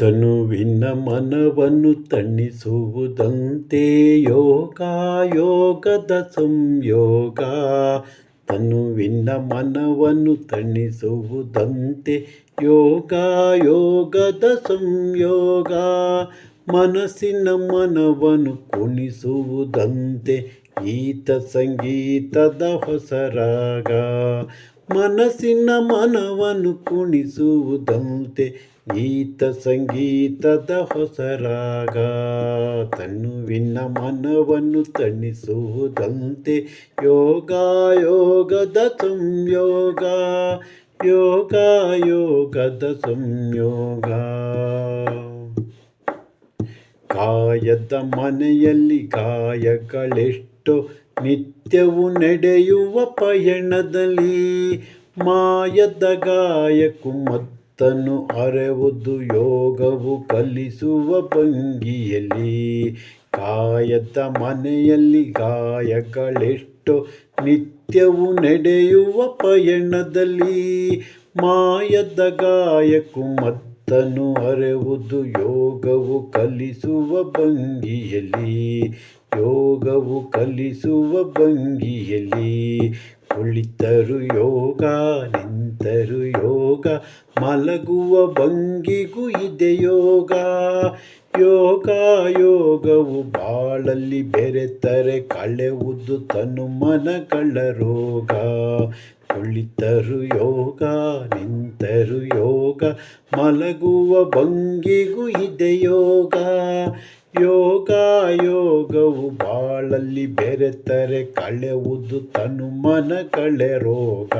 ತನುವಿನ ಮನವನ್ನು ತಣಿಸುವುದಂತೆ ಯೋಗ ಯೋಗದ ಸಂಯೋಗ. ತನುವಿನ ಮನವನ್ನು ತಣಿಸುವುದಂತೆ ಯೋಗ ಯೋಗದ ಸಂಯೋಗ. ಮನಸ್ಸಿನ ಮನವನ್ನು ಕುಣಿಸುವುದಂತೆ ಗೀತ ಸಂಗೀತದ ಹೊಸರಾಗ. ಮನಸ್ಸಿನ ಮನವನ್ನು ಕುಣಿಸುವುದಂತೆ ಗೀತ ಸಂಗೀತದ ಹೊಸ ರಾಗ ತನ್ನುವಿನ ಮನವನ್ನು ತಣಿಸುವುದಂತೆ ಯೋಗ ಯೋಗದ ಸಂಯೋಗ ಯೋಗ ಯೋಗದ ಸಂಯೋಗ. ಕಾಯದ ಮನೆಯಲ್ಲಿ ಗಾಯಗಳೆಷ್ಟೋ, ನಿತ್ಯವು ನಡೆಯುವ ಪಯಣದಲ್ಲಿ ಮಾಯದ ಗಾಯಕ್ಕೂ ಮತ್ತನು ಅರೆವುದು ಯೋಗವು ಕಲಿಸುವ ಭಂಗಿಯಲ್ಲಿ, ಕಾಯದ ಮನೆಯಲ್ಲಿ ಗಾಯಗಳೆಷ್ಟು ನಿತ್ಯವು ನಡೆಯುವ ಪಯಣದಲ್ಲಿ, ಮಾಯದ ಗಾಯಕು ಮತ್ತನು ಅರೆವುದು ಯೋಗವು ಕಲಿಸುವ ಭಂಗಿಯಲ್ಲಿ, ಯೋಗವು ಕಲಿಸುವ ಭಂಗಿಯಲ್ಲಿ ಕುಳಿತರು ಯೋಗ, ನಿಂತರು ಯೋಗ, ಮಲಗುವ ಭಂಗಿಗೂ ಇದೆ ಯೋಗ. ಯೋಗ, ಯೋಗವು ಬಾಳಲ್ಲಿ ಬೆರೆತರೆ, ಕಳೆವುದು ತನು ಮನಗಳ ರೋಗ. ಕುಳಿತರು ಯೋಗ, ನಿಂತರು ಯೋಗ, ಮಲಗುವ ಭಂಗಿಗೂ ಇದೆ ಯೋಗ. ಯೋಗ ಯೋಗವು ಬಾಳಲ್ಲಿ ಬೆರೆತರೆ, ಕಳೆವುದು ತನು ಮನಗಳ ರೋಗ.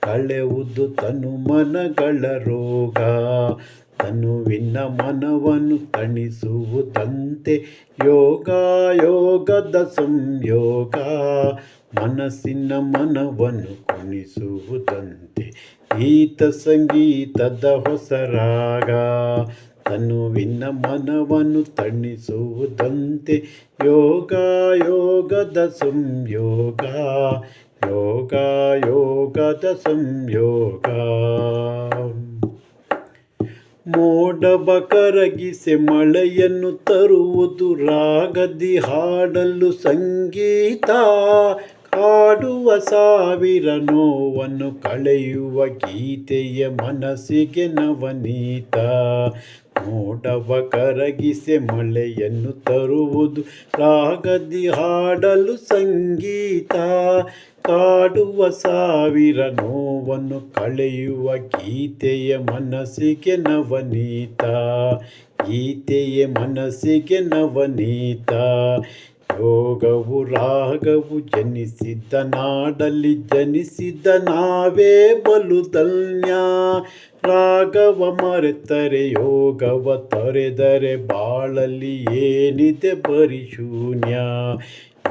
ಕಳೆವುದು ತನು ಮನಗಳ ರೋಗ. ತನುವಿನ ಮನವನ್ನು ತಣಿಸುವುದಂತೆ ಯೋಗ ಯೋಗದ ಸಂಯೋಗ. ಮನಸ್ಸಿನ ಮನವನ್ನು ಕುಣಿಸುವುದಂತೆ ಗೀತ ಸಂಗೀತದ ಹೊಸ ರಾಗ ತನುವಿನ ಮನವನ್ನು ತಣಿಸುವುದಂತೆ ಯೋಗ, ಯೋಗದ ಸಂಯೋಗ, ಯೋಗ, ಯೋಗದ ಸಂಯೋಗ. ಮೋಡಬ ಕರಗಿಸೆ ಮಳೆಯನ್ನು ತರುವುದು ರಾಗದಿ ಹಾಡಲು ಸಂಗೀತ. ಕಾಡುವ ಸಾವಿರ ನೋವನ್ನು ಕಳೆಯುವ ಗೀತೆಯ ಮನಸ್ಸಿಗೆ ನವನೀತ. ಮೋಡವ ಕರಗಿಸಿ ಮಳೆಯನ್ನು ತರುವುದು, ರಾಗದಿ ಹಾಡಲು ಸಂಗೀತ. ಕಾಡುವ ಸಾವಿರ ನೋವನ್ನು ಕಳೆಯುವ ಗೀತೆಯ ಮನಸ್ಸಿಗೆ ನವನೀತ. ಗೀತೆಯ ಮನಸ್ಸಿಗೆ ನವನೀತ. ಯೋಗವು ರಾಗವು ಜನಿಸಿದ ನಾಡಲ್ಲಿ ಜನಿಸಿದ ನಾವೇ ಬಲು ಧನ್ಯ. ರಾಗವ ಮರೆತರೆ, ಯೋಗವ ತೊರೆದರೆ ಬಾಳಲ್ಲಿ ಏನಿದೆ ಬರಿ ಶೂನ್ಯ.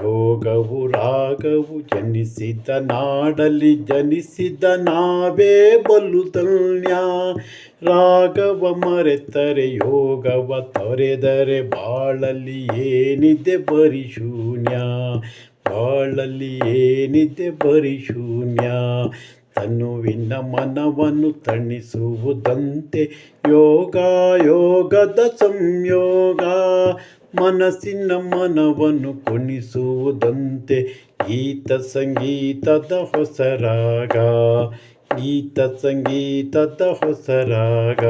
ಯೋಗವು ರಾಗವು ಜನಿಸಿದ ನಾಡಲ್ಲಿ ಜನಿಸಿದ ನಾವೇ ಬಲು ತಣ್ಯ ರಾಗವ ಮರೆತರೆ, ಯೋಗವ ತೊರೆದರೆ ಬಾಳಲ್ಲಿ ಏನಿದೆ ಬರಿ ಶೂನ್ಯ. ಬಾಳಲ್ಲಿ ಏನಿದೆ ಬರಿ ಶೂನ್ಯ. ತನುವಿನ ಮನವನ್ನು ತಣಿಸುವುದಂತೆ ಯೋಗ ಯೋಗದ ಸಂಯೋಗ. ಮನಸ್ಸಿನ ಮನವನ್ನು ಕುಣಿಸುವುದಂತೆ ಗೀತ ಸಂಗೀತದ ಹೊಸ ರಾಗ. ಗೀತ ಸಂಗೀತದ ಹೊಸ ರಾಗ.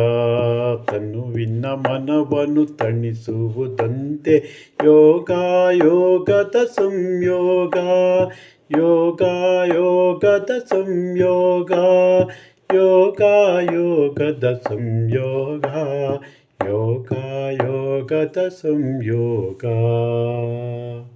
ಮನವನ್ನು ತಣಿಸುವುದಂತೆ ಯೋಗ ಯೋಗದ ಸಂಯೋಗ. ಯೋಗ ಯೋಗದ ಸಂಯೋಗ. ಯೋಗ ಯೋಗದ ಸಂಯೋಗ. ಯೋಗ ಸಂಯೋಗ